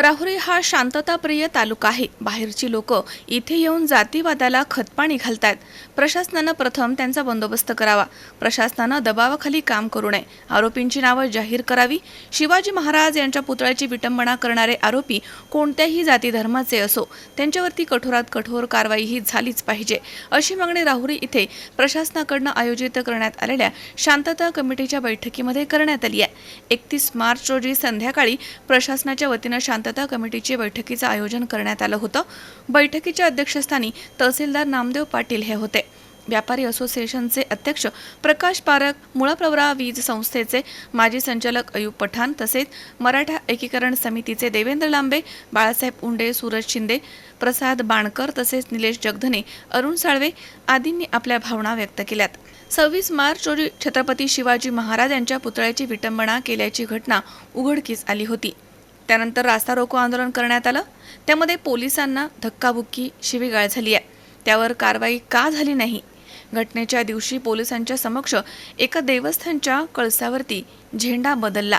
राहुरी हा शांतताप्रिय तालुका आहे. बाहेरची लोक इथे येऊन जातीवादाला खतपाणी घालतात प्रशासनानं प्रथम त्यांचा बंदोबस्त करावा. प्रशासनानं दबावाखाली काम करू नये. आरोपींची नावं जाहीर करावी. शिवाजी महाराज यांच्या पुतळ्याची विटंबना करणारे आरोपी कोणत्याही जाती धर्माचे असो त्यांच्यावरती कठोरात कठोर कारवाई ही झालीच पाहिजे. अशी मागणी राहुरी इथे प्रशासनाकडनं आयोजित करण्यात आलेल्या शांतता कमिटीच्या बैठकीमध्ये करण्यात आली आहे. एकतीस मार्च रोजी संध्याकाळी प्रशासनाच्या वतीनं शांतता कमिटीची बैठकीचं आयोजन करण्यात आलं होतं. बैठकीच्या अध्यक्षस्थानी तहसीलदार नामदेव पाटील हे होते. व्यापारी असोसिएशनचे अध्यक्ष प्रकाश पारक मुळप्रवरा वीज संस्थेचे माजी संचालक अयूब पठाण तसेच मराठा एकीकरण समितीचे देवेंद्र लांबे बाळासाहेब उंडे सूरज शिंदे प्रसाद बाणकर तसेच निलेश जगधने अरुण साळवे आदींनी आपल्या भावना व्यक्त केल्यात. सव्वीस मार्च रोजी छत्रपती शिवाजी महाराज यांच्या पुतळ्याची विटंबना केल्याची घटना उघडकीस आली होती. त्यानंतर रास्ता रोको आंदोलन करण्यात आलं. त्यामध्ये पोलिसांना धक्काबुक्की शिवीगाळ झाली आहे. त्यावर कारवाई का झाली नाही? घटनेच्या दिवशी पोलिसांच्या समक्ष एका देवस्थानच्या कळसावरती झेंडा बदलला.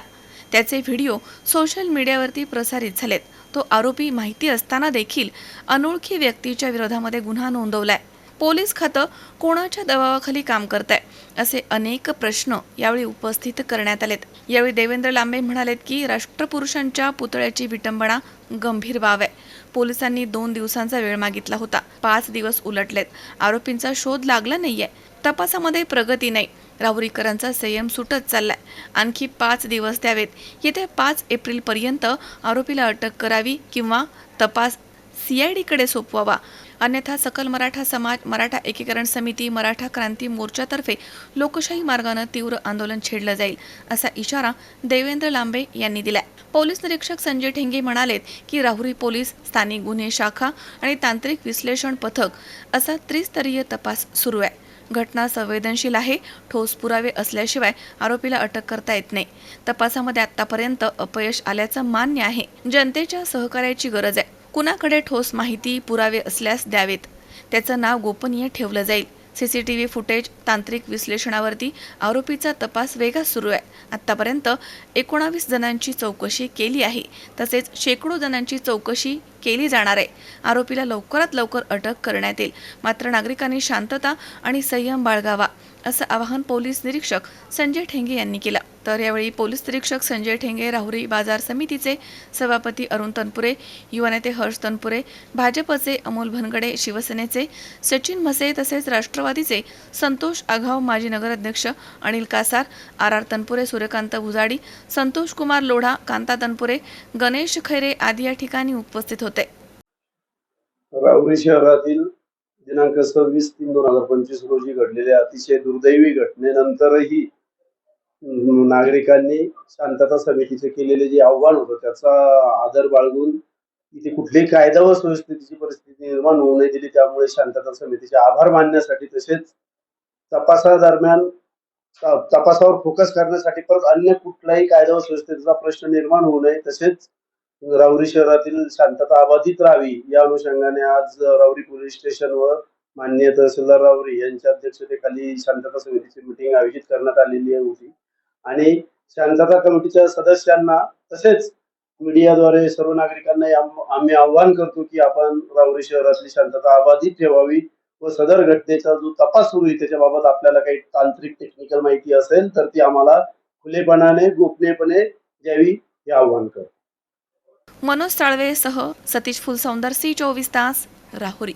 त्याचे व्हिडिओ सोशल मीडियावरती प्रसारित झालेत. तो आरोपी माहिती असताना देखील अनोळखी व्यक्तीच्या विरोधामध्ये गुन्हा नोंदवलाय. पोलीस खातं कोणाच्या दबावाखाली काम करत आहे असे अनेक प्रश्न यावेळी उपस्थित करण्यात आलेत. यावेळी देवेंद्र लांबे म्हणालेत की राष्ट्रपुरुषांच्या पुतळ्याची विटंबना गंभीर बाब आहे. पोलिसांनी दोन दिवसांचा वेळ मागितला होता. पाच दिवस उलटलेत. आरोपींचा शोध लागला नाहीये. तपासामध्ये प्रगती नाही. राहुरीकरांचा संयम सुटत चाललाय. आणखी पाच दिवस द्यावेत. येत्या पाच एप्रिलपर्यंत आरोपीला अटक करावी किंवा तपास सीआयडीकडे सोपवावा. अन्यथा सकल मराठा समाज मराठा एकीकरण समिती मराठा क्रांती मोर्चातर्फे लोकशाही मार्गानं तीव्र आंदोलन छेडलं जाईल असा इशारा देवेंद्र लांबे यांनी दिला पोलीस निरीक्षक संजय ठेंगे म्हणालेत की राहुरी पोलीस स्थानिक गुन्हे शाखा आणि तांत्रिक विश्लेषण पथक असा त्रिस्तरीय तपास सुरू आहे. घटना संवेदनशील आहे ठोस पुरावे असल्याशिवाय आरोपीला अटक करता येत नाही. तपासामध्ये आतापर्यंत अपयश आल्याचं मान्य आहे. जनतेच्या सहकार्याची गरज आहे. कुणाकडे ठोस माहिती पुरावे असल्यास द्यावेत. त्याचं नाव गोपनीय ठेवलं जाईल. C C T V footage तांत्रिक विश्लेषणावरती आरोपीचा तपास वेगात सुरू आहे. आत्तापर्यंत एकोणावीस जणांची चौकशी केली आहे. तसेच शेकडो जणांची चौकशी केली जाणार आहे. आरोपीला लवकरात लवकर अटक करण्यात येईल. मात्र नागरिकांनी शांतता आणि संयम बाळगावा असं आवाहन पोलीस निरीक्षक संजय ठेंगे यांनी केलं. तर यावेळी पोलीस निरीक्षक संजय ठेंगे राहुरी बाजार समितीचे सभापती अरुण तनपुरे युवा नेते हर्ष तनपुरे भाजपचे अमोल भनगडे शिवसेनेचे सचिन म्हसे तसेच राष्ट्रवादीचे संतोष आघाव माजी नगराध्यक्ष अनिल कासार आर आर तनपुरे सूर्यकांत भुजाडी संतोष कुमार लोढा कांता तनपुरे गणेश खैरे आदी या ठिकाणी उपस्थित होते. राहुरी शहरातील दिनांक सव्वीस तीन दोन हजार पंचवीस रोजी घडलेल्या अतिशय दुर्दैवी घटनेनंतरही नागरिकांनी शांतता समितीचे केलेले जे आव्हान होतं त्याचा आदर बाळगून इथे कुठलीही कायदा व सुस्थितीची परिस्थिती निर्माण होऊ नये दिली त्यामुळे शांतता समितीचे आभार मानण्यासाठी तसेच तपासादरम्यान तपासावर फोकस करण्यासाठी परत अन्य कुठलाही कायदा व सुस्थितीचा प्रश्न निर्माण होऊ नये. तसेच राऊरी शहरातील शांतता अबाधित राहावी या अनुषंगाने आज राऊरी पोलीस स्टेशनवर माननीय तहसीलदार राऊरी यांच्या अध्यक्षतेखाली शांतता समितीची मिटिंग आयोजित करण्यात आलेली होती. आणि शांतता कमिटीच्या सदस्यांना तसेच मीडियाद्वारे सर्व नागरिकांना आम्ही आव्हान करतो की आपण राहुरी शहरातली शांतता अबाधित ठेवावी व सदर घटनेचा जो तपास सुरू आहे त्याच्याबाबत आपल्याला काही तांत्रिक टेक्निकल माहिती असेल तर ती आम्हाला खुलेपणाने गोपनीयपणे द्यावी हे आव्हान करतो. मनोज साळवेसह सतीश फुलसौंदर सी चोवीस तास राहुरी.